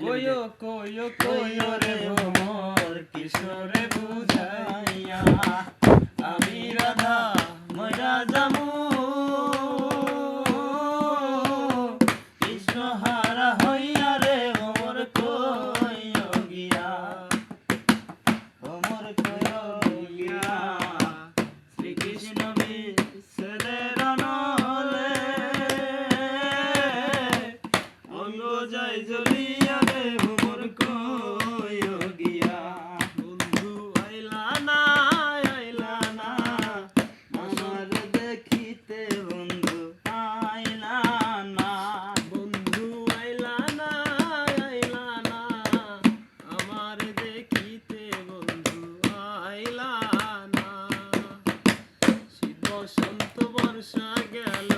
Koyo, koyo, koyo, re, হইয়া রে ওমর কইও গিয়া ওমর কইও গিয়া শ্রীকৃষ্ণ বিশ্বরের নলে অঙ্গ যায় জ্বলিয়া বসন্ত বর্ষা গেল।